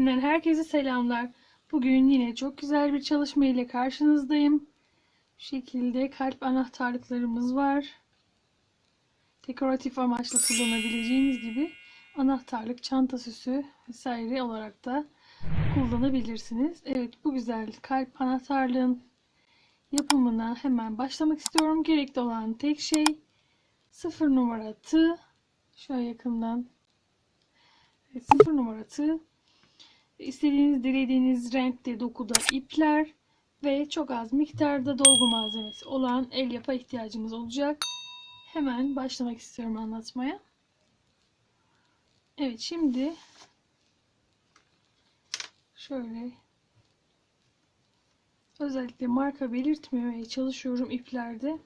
Sepeti'nden herkese selamlar. Bugün yine çok güzel bir çalışma ile karşınızdayım. Bu şekilde kalp anahtarlıklarımız var. Dekoratif amaçlı kullanabileceğiniz gibi anahtarlık, çanta süsü vesaire olarak da kullanabilirsiniz. Evet bu güzel kalp anahtarlığın yapımına hemen başlamak istiyorum. Gerekli olan tek şey sıfır numara tığ. Şöyle yakından Evet, sıfır numara tığ. İstediğiniz, dilediğiniz renkte, dokuda ipler ve çok az miktarda dolgu malzemesi olan el yapa ihtiyacımız olacak. Hemen başlamak istiyorum anlatmaya. Evet şimdi şöyle özellikle marka belirtmemeye çalışıyorum iplerde.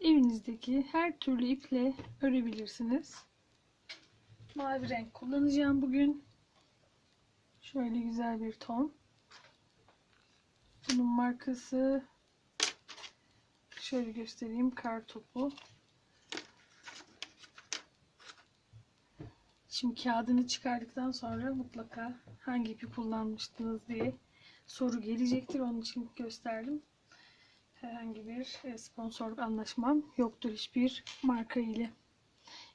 Evinizdeki her türlü iple örebilirsiniz. Mavi renk kullanacağım bugün. Şöyle güzel bir ton. Bunun markası şöyle göstereyim. Kar topu. Şimdi kağıdını çıkardıktan sonra mutlaka hangi ipi kullanmıştınız diye soru gelecektir. Onun için gösterdim herhangi bir e, sponsorluk anlaşmam yoktur hiçbir marka ile.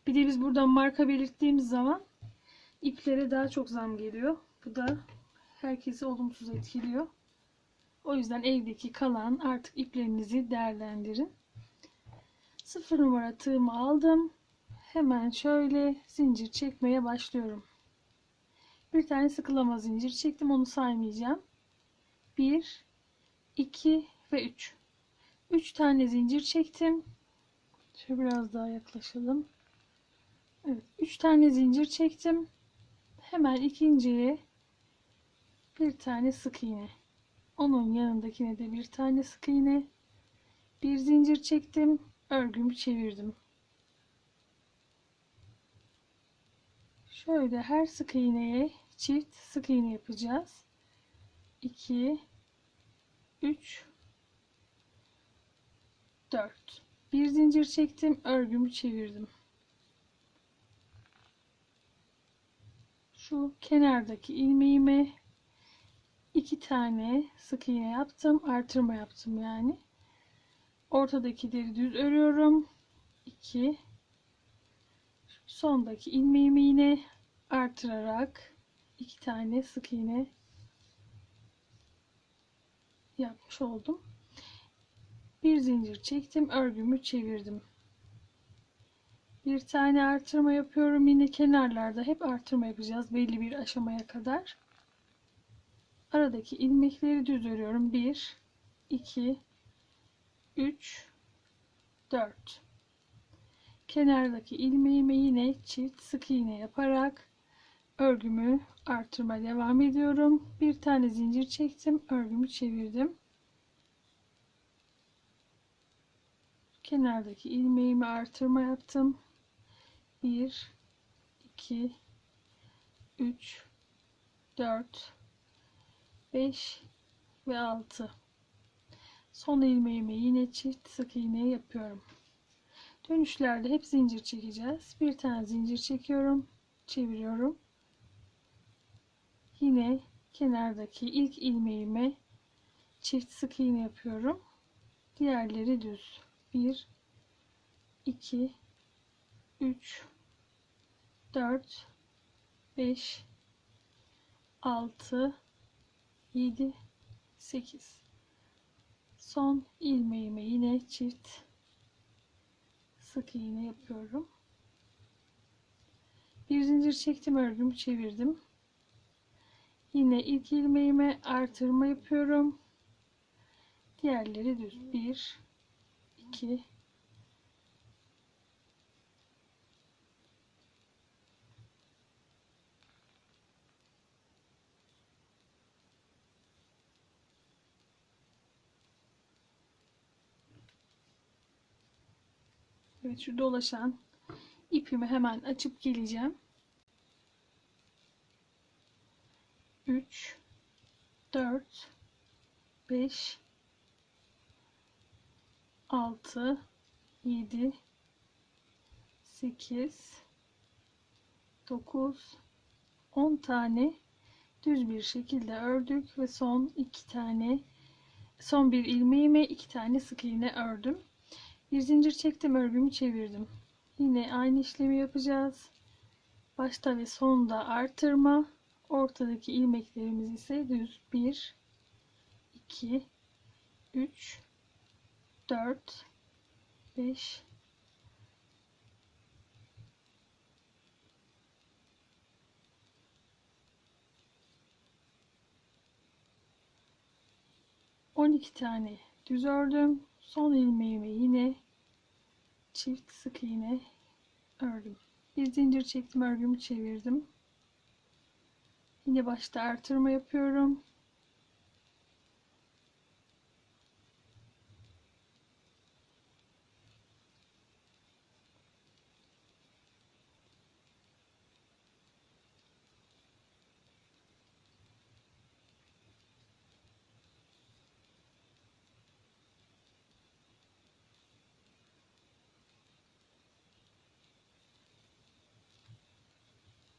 Bir de biz buradan marka belirttiğimiz zaman iplere daha çok zam geliyor. Bu da herkesi olumsuz etkiliyor. O yüzden evdeki kalan artık iplerinizi değerlendirin. Sıfır numara tığımı aldım. Hemen şöyle zincir çekmeye başlıyorum. Bir tane sıkılama zincir çektim. Onu saymayacağım. 1, 2 ve 3. 3 tane zincir çektim. Şöyle biraz daha yaklaşalım. Evet, 3 tane zincir çektim. Hemen ikinciye bir tane sık iğne. Onun yanındakine de bir tane sık iğne. Bir zincir çektim. Örgümü çevirdim. Şöyle her sık iğneye çift sık iğne yapacağız. 2 3 4 bir zincir çektim örgümü çevirdim. Şu kenardaki ilmeğime iki tane sık iğne yaptım artırma yaptım yani. Ortadakileri düz örüyorum. 2 sondaki ilmeğimi yine artırarak iki tane sık iğne yapmış oldum bir zincir çektim örgümü çevirdim. Bir tane artırma yapıyorum yine kenarlarda. Hep artırma yapacağız belli bir aşamaya kadar. Aradaki ilmekleri düz örüyorum. 1 2 3 4 kenardaki ilmeğime yine çift sık iğne yaparak örgümü artırma devam ediyorum. Bir tane zincir çektim örgümü çevirdim kenardaki ilmeğimi artırma yaptım. 1 2 3 4 5 ve 6 son ilmeğimi yine çift sık iğne yapıyorum. Dönüşlerde hep zincir çekeceğiz. Bir tane zincir çekiyorum, çeviriyorum. Yine kenardaki ilk ilmeğime çift sık iğne yapıyorum. Diğerleri düz. 1 2 3 4 5 6 7 8 son ilmeğime yine çift sık iğne yapıyorum. Bir zincir çektim örgümü çevirdim. Yine ilk ilmeğime artırma yapıyorum. Diğerleri düz. 1 2 Evet şu dolaşan ipimi hemen açıp geleceğim. 3 4 5 6 7 8 9 10 tane düz bir şekilde ördük ve son iki tane son bir ilmeğime iki tane sık iğne ördüm. Bir zincir çektim, örgümü çevirdim. Yine aynı işlemi yapacağız. Başta ve sonda artırma, ortadaki ilmeklerimiz ise düz 1 2 3 4 5 12 tane düz ördüm. Son ilmeğimi yine çift sık iğne ördüm. Bir zincir çektim, örgümü çevirdim. Yine başta artırma yapıyorum.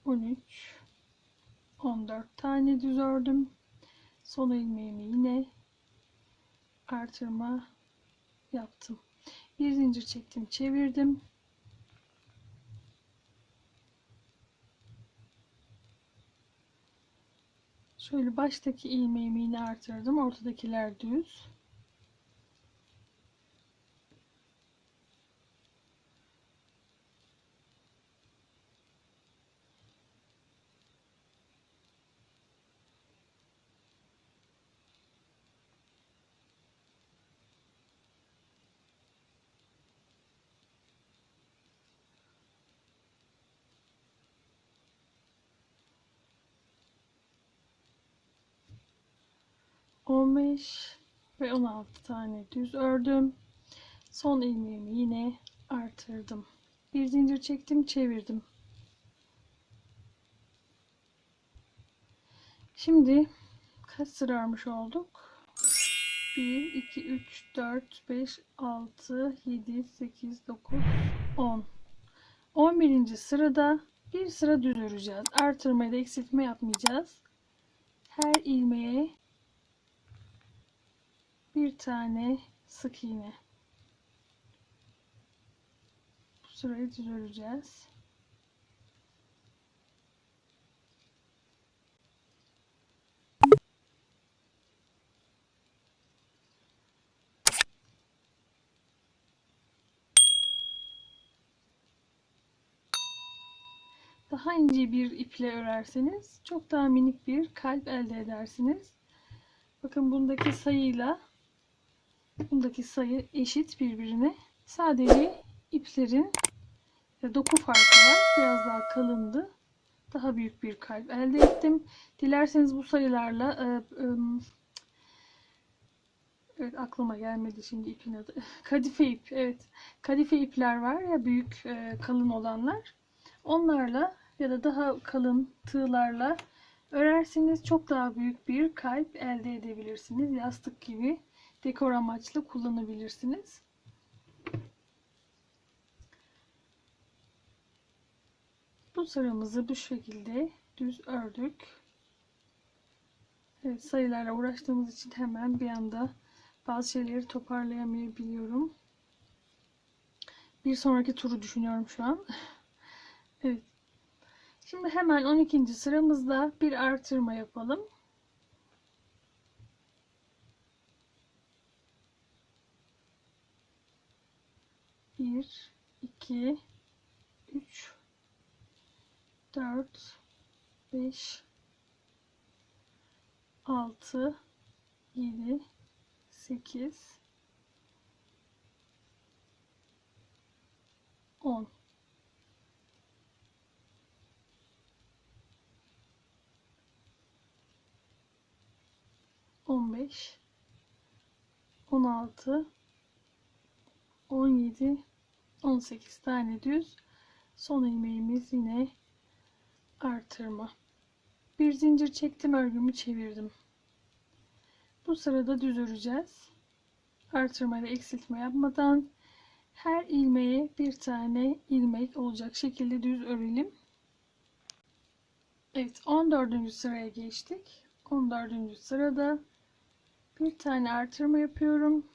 On üç, on dört tane düz ördüm. Son ilmeğimi yine artırma yaptım. Bir zincir çektim, çevirdim. Şöyle baştaki ilmeğimi yine artırdım. Ortadakiler düz. On beş ve on altı tane düz ördüm. Son ilmeğimi yine artırdım. Bir zincir çektim, çevirdim. Şimdi kaç sıra örmüş olduk? 1, 2, 3, 4, 5, 6, 7, 8, 9, 10. 11. sırada bir sıra düz öreceğiz. Artırma da eksiltme yapmayacağız. Her ilmeğe bir tane sık iğne. Bu sırayı düz öreceğiz. Daha ince bir iple örerseniz çok daha minik bir kalp elde edersiniz. Bakın bundaki sayıyla bundaki sayı eşit birbirine. Sadece iplerin doku farkı var. Biraz daha kalındı. Daha büyük bir kalp elde ettim. Dilerseniz bu sayılarla e, e, evet, aklıma gelmedi şimdi ipin adı. Kadife ip. Evet. Kadife ipler var ya büyük e, kalın olanlar. Onlarla ya da daha kalın tığlarla örerseniz çok daha büyük bir kalp elde edebilirsiniz. Yastık gibi dekor amaçlı kullanabilirsiniz. Bu sıramızı bu şekilde düz ördük. Evet, sayılarla uğraştığımız için hemen bir anda bazı şeyleri toparlayamayabiliyorum. Bir sonraki turu düşünüyorum şu an. Evet. Şimdi hemen 12. sıramızda bir artırma yapalım. Bir, iki, üç, dört, beş, altı, yedi, sekiz, on. 15 16 17 18 tane düz son ilmeğimiz yine artırma bir zincir çektim örgümü çevirdim bu sırada düz öreceğiz artırma ile eksiltme yapmadan Her ilmeğe bir tane ilmek olacak şekilde düz örelim. Evet 14. sıraya geçtik. 14. sırada bir tane artırma yapıyorum.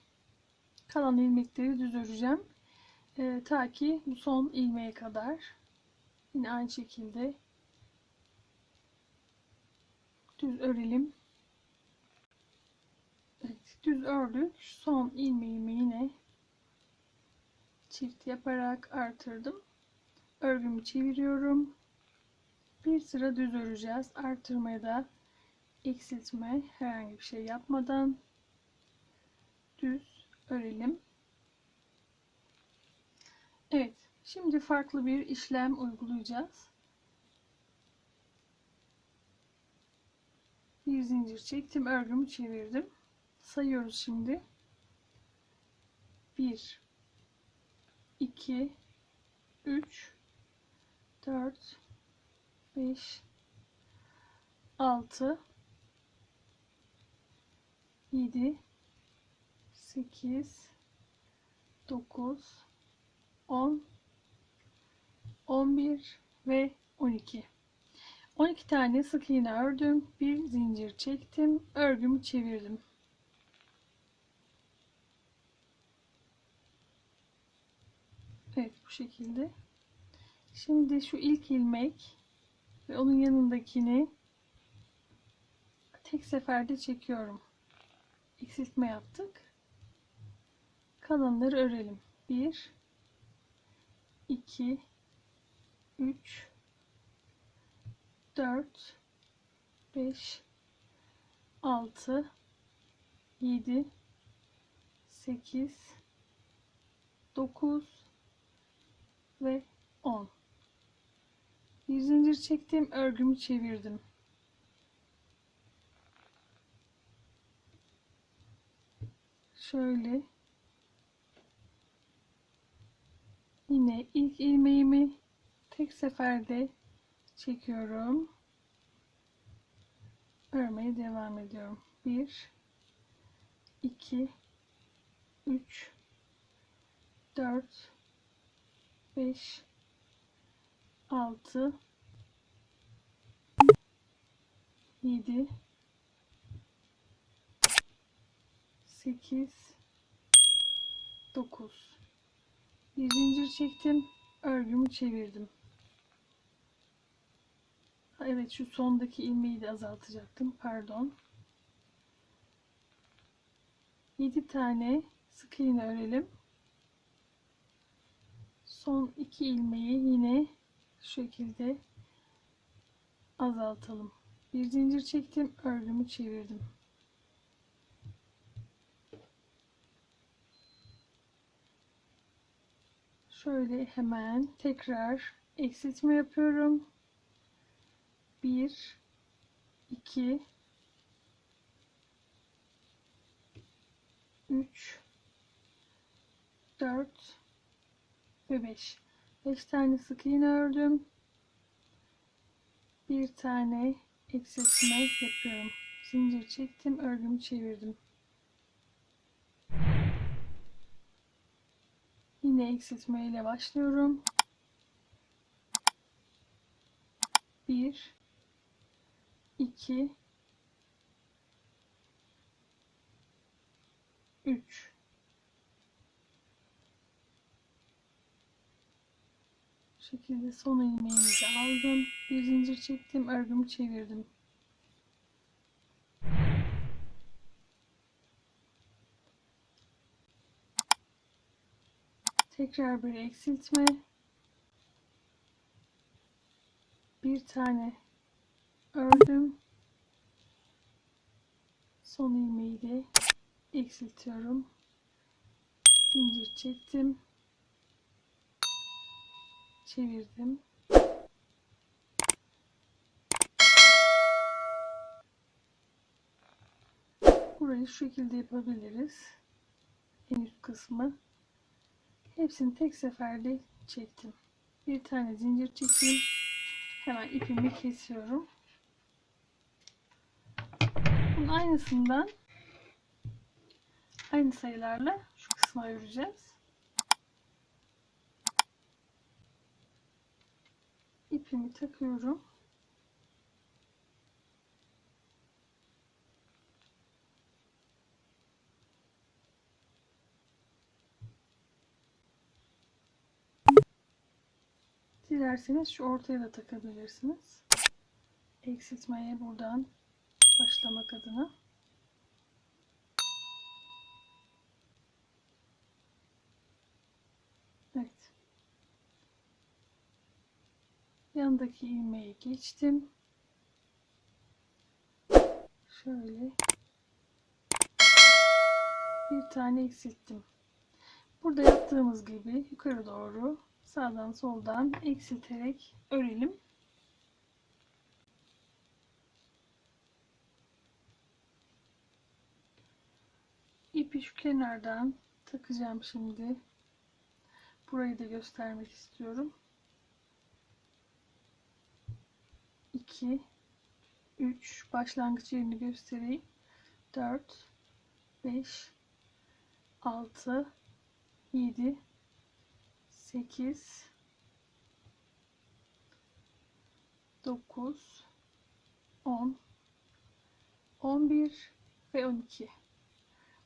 Kalan ilmekleri düz öreceğim. Ee, ta ki bu son ilmeğe kadar. Yine aynı şekilde düz örelim. Evet, düz ördük. Son ilmeğimi yine çift yaparak artırdım. Örgümü çeviriyorum. Bir sıra düz öreceğiz. Artırmaya da eksiltme herhangi bir şey yapmadan düz örelim. Evet, şimdi farklı bir işlem uygulayacağız. Bir zincir çektim, örgümü çevirdim. Sayıyoruz şimdi. 1 2 3 4 5 6 7 8 9 10 11 ve 12 12 tane sık iğne ördüm bir zincir çektim örgümü çevirdim. Evet bu şekilde. Şimdi şu ilk ilmek ve onun yanındakini tek seferde çekiyorum eksiltme yaptık. Kalanları örelim. 1 2 3 4 5 6 7 8 9 ve 10 bir zincir çektim örgümü çevirdim şöyle. Yine ilk ilmeğimi tek seferde çekiyorum. Örmeye devam ediyorum. 1 2 3 4 5 6 7 8 9 bir zincir çektim örgümü çevirdim. Evet şu sondaki ilmeği de azaltacaktım pardon. 7 tane sık iğne örelim. Son iki ilmeği yine şu şekilde azaltalım. Bir zincir çektim örgümü çevirdim şöyle hemen tekrar eksiltme yapıyorum. 1 2 3 4 ve 5 5 tane sık iğne ördüm. Bir tane eksiltme yapıyorum. Zincir çektim örgümü çevirdim yine eksiltme ile başlıyorum 1 2 3 Bu şekilde son ilmeğimizi aldım. Bir zincir çektim. Örgümü çevirdim. Tekrar bir eksiltme. Bir tane ördüm. Son ilmeği de eksiltiyorum. Zincir çektim. Çevirdim. Burayı şu şekilde yapabiliriz. En üst kısmı. Hepsini tek seferde çektim. Bir tane zincir çekeyim. Hemen ipimi kesiyorum. Bunun aynısından aynı sayılarla şu kısma öreceğiz. İpimi takıyorum. Dilerseniz şu ortaya da takabilirsiniz. Eksiltmeye buradan başlamak adına. Evet. Yandaki ilmeği geçtim. Şöyle bir tane eksilttim. Burada yaptığımız gibi yukarı doğru sağdan soldan eksilterek örelim. İpi şu kenardan takacağım şimdi. Burayı da göstermek istiyorum. 2 3 başlangıç yerini göstereyim. 4 5 6 7 8 9 10 11 ve 12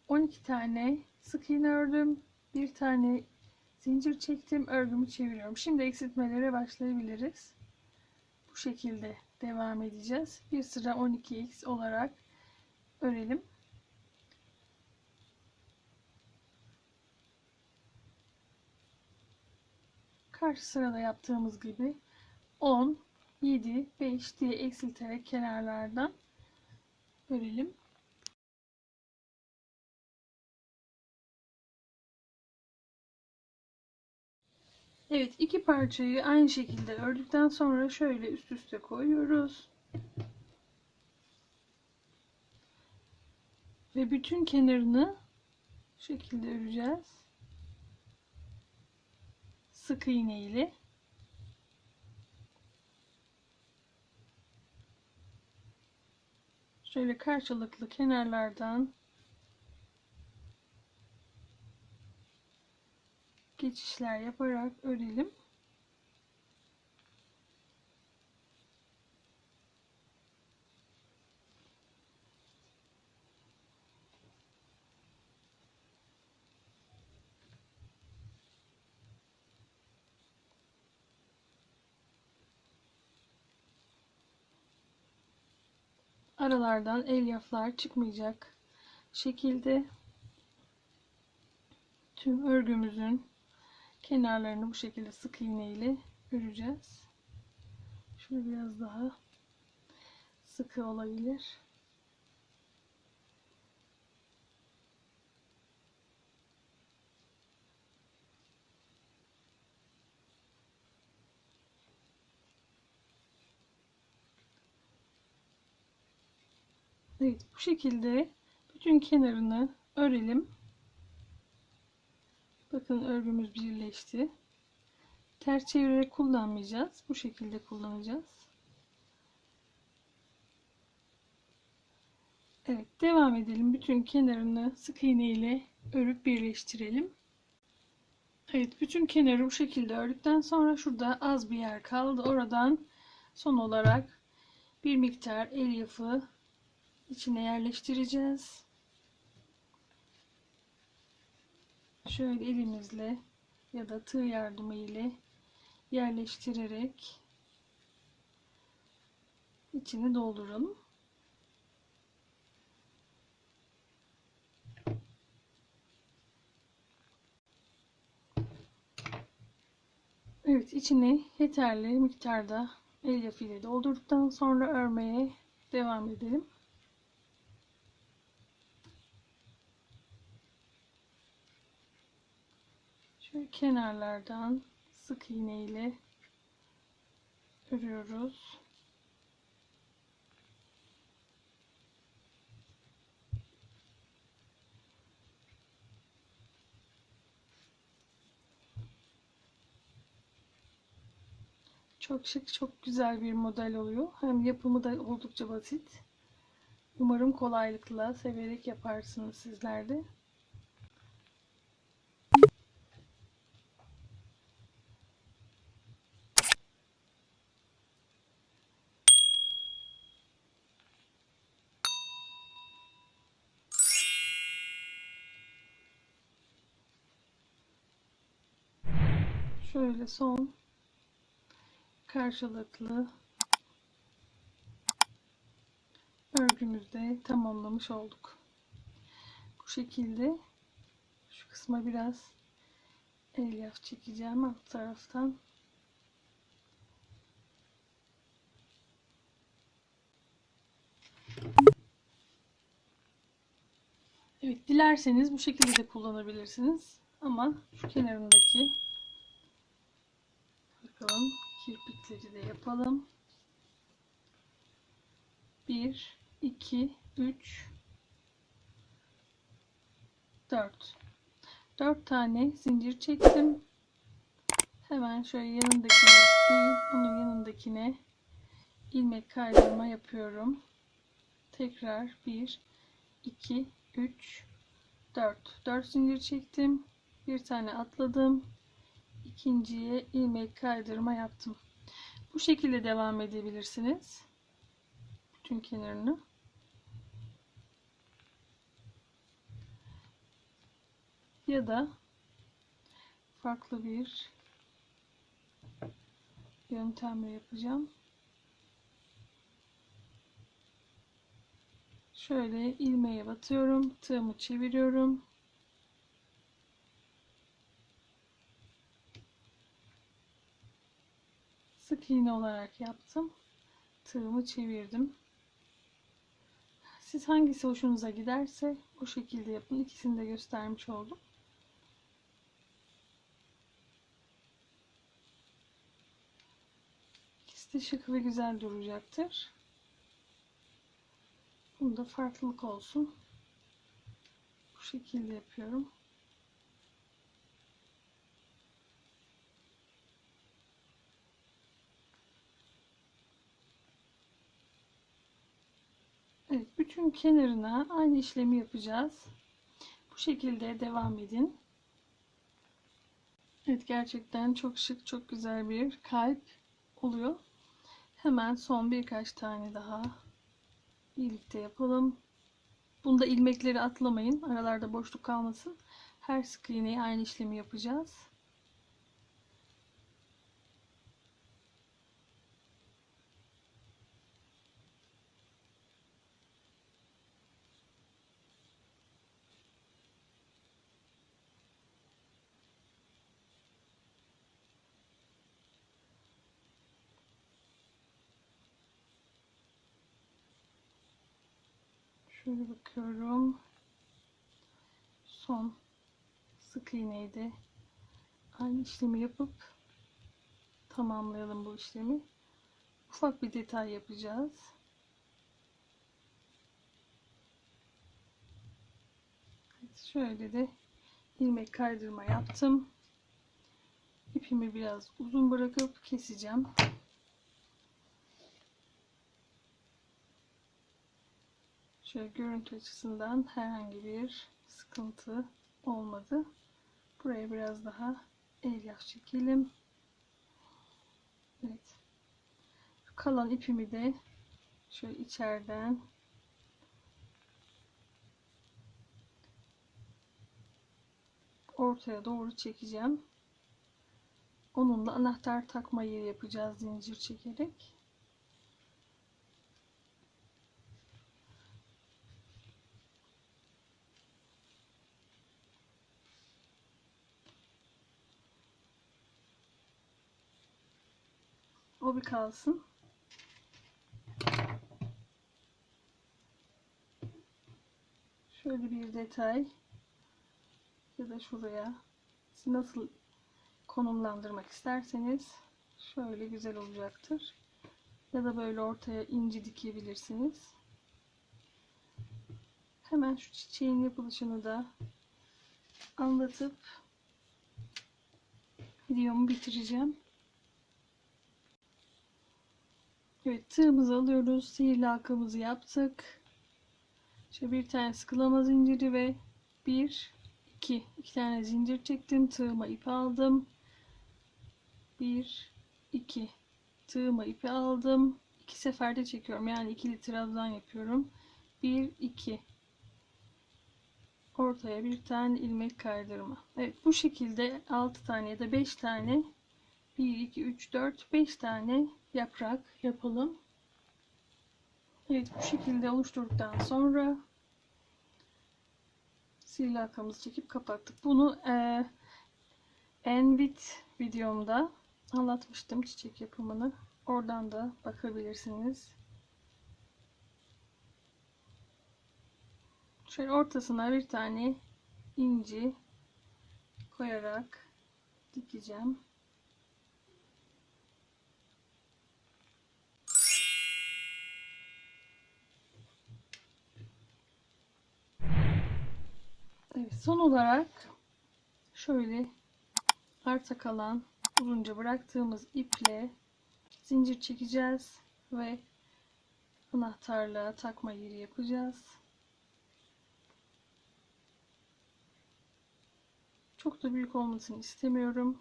12 tane sık iğne ördüm bir tane zincir çektim örgümü çeviriyorum. Şimdi eksiltmelere başlayabiliriz. Bu şekilde devam edeceğiz. Bir sıra 12x olarak örelim Karşı sırada yaptığımız gibi 10, 7, 5 diye eksilterek kenarlardan örelim. Evet iki parçayı aynı şekilde ördükten sonra şöyle üst üste koyuyoruz. Ve bütün kenarını şekilde öreceğiz sık iğne ile şöyle karşılıklı kenarlardan geçişler yaparak örelim. Aralardan elyaflar çıkmayacak şekilde tüm örgümüzün kenarlarını bu şekilde sık iğne ile öreceğiz. Şöyle biraz daha sıkı olabilir. Evet bu şekilde bütün kenarını örelim. Bakın örgümüz birleşti. Ters çevirerek kullanmayacağız. Bu şekilde kullanacağız. Evet devam edelim. Bütün kenarını sık iğne ile örüp birleştirelim. Evet bütün kenarı bu şekilde ördükten sonra şurada az bir yer kaldı. Oradan son olarak bir miktar elyafı içine yerleştireceğiz. Şöyle elimizle ya da tığ yardımı ile yerleştirerek içini dolduralım. Evet içini yeterli miktarda elyaf ile doldurduktan sonra örmeye devam edelim. Şöyle kenarlardan sık iğne ile örüyoruz. Çok şık, çok güzel bir model oluyor. Hem yapımı da oldukça basit. Umarım kolaylıkla severek yaparsınız sizler de. Şöyle son karşılıklı örgümüzde tamamlamış olduk. Bu şekilde şu kısma biraz elyaf çekeceğim alt taraftan. Evet, dilerseniz bu şekilde de kullanabilirsiniz. Ama şu kenarındaki bakalım kirpikleri de yapalım. 1 2 3 4 4 tane zincir çektim. Hemen şöyle yanındakine değil, onun yanındakine ilmek kaydırma yapıyorum. Tekrar 1 2 3 4 4 zincir çektim. Bir tane atladım. İkinciye ilmek kaydırma yaptım. Bu şekilde devam edebilirsiniz. Bütün kenarını. Ya da farklı bir yöntemle yapacağım. Şöyle ilmeğe batıyorum. Tığımı çeviriyorum. Sık iğne olarak yaptım. Tığımı çevirdim. Siz hangisi hoşunuza giderse o şekilde yapın. İkisini de göstermiş oldum. İkisi de şık ve güzel duracaktır. Bunda farklılık olsun. Bu şekilde yapıyorum. Bütün kenarına aynı işlemi yapacağız. Bu şekilde devam edin. Evet, gerçekten çok şık, çok güzel bir kalp oluyor. Hemen son birkaç tane daha birlikte yapalım. Bunda ilmekleri atlamayın. Aralarda boşluk kalmasın. Her sık iğneye aynı işlemi yapacağız. Şöyle bakıyorum. Son sık iğneyi de aynı işlemi yapıp tamamlayalım bu işlemi. Ufak bir detay yapacağız. Şöyle de ilmek kaydırma yaptım. İpimi biraz uzun bırakıp keseceğim. Şöyle görüntü açısından herhangi bir sıkıntı olmadı. Buraya biraz daha elyaf çekelim. Evet. Kalan ipimi de şöyle içeriden ortaya doğru çekeceğim. Onunla anahtar takmayı yapacağız zincir çekerek. Bir kalsın. Şöyle bir detay ya da şuraya siz nasıl konumlandırmak isterseniz şöyle güzel olacaktır. Ya da böyle ortaya inci dikebilirsiniz. Hemen şu çiçeğin yapılışını da anlatıp videomu bitireceğim. Evet tığımızı alıyoruz. Sihirli halkamızı yaptık. Şöyle bir tane sıkılama zinciri ve bir, iki, iki tane zincir çektim. Tığıma ipi aldım. Bir, iki. Tığıma ipi aldım. İki seferde çekiyorum. Yani ikili trabzan yapıyorum. Bir, iki. Ortaya bir tane ilmek kaydırma. Evet bu şekilde 6 tane ya da 5 tane 1, 2, 3, 4, 5 tane yaprak yapalım. Evet bu şekilde oluşturduktan sonra sihirli halkamızı çekip kapattık. Bunu e, Envit videomda anlatmıştım çiçek yapımını. Oradan da bakabilirsiniz. Şöyle ortasına bir tane inci koyarak dikeceğim. Evet, son olarak şöyle arta kalan uzunca bıraktığımız iple zincir çekeceğiz ve anahtarlığa takma yeri yapacağız. Çok da büyük olmasını istemiyorum.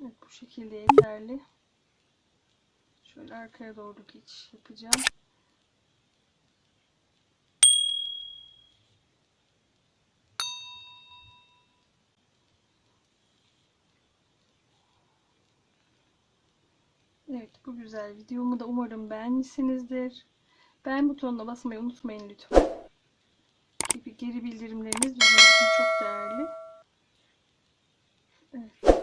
Evet bu şekilde yeterli. Şöyle arkaya doğru geçiş yapacağım. Evet bu güzel videomu da umarım beğenmişsinizdir. Beğen butonuna basmayı unutmayın lütfen. Gibi geri bildirimleriniz bizim için çok değerli. Evet.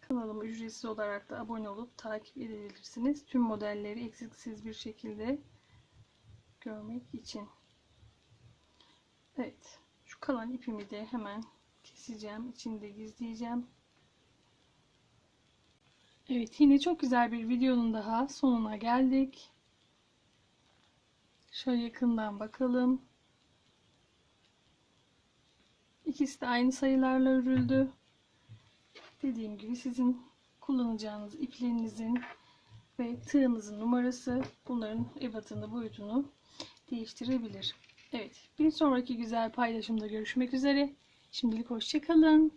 Kanalıma ücretsiz olarak da abone olup takip edebilirsiniz. Tüm modelleri eksiksiz bir şekilde görmek için. Evet. Şu kalan ipimi de hemen keseceğim. İçinde gizleyeceğim. Evet yine çok güzel bir videonun daha sonuna geldik. Şöyle yakından bakalım. İkisi de aynı sayılarla örüldü. Dediğim gibi sizin kullanacağınız iplerinizin ve tığınızın numarası bunların ebatını boyutunu değiştirebilir. Evet bir sonraki güzel paylaşımda görüşmek üzere. Şimdilik hoşçakalın.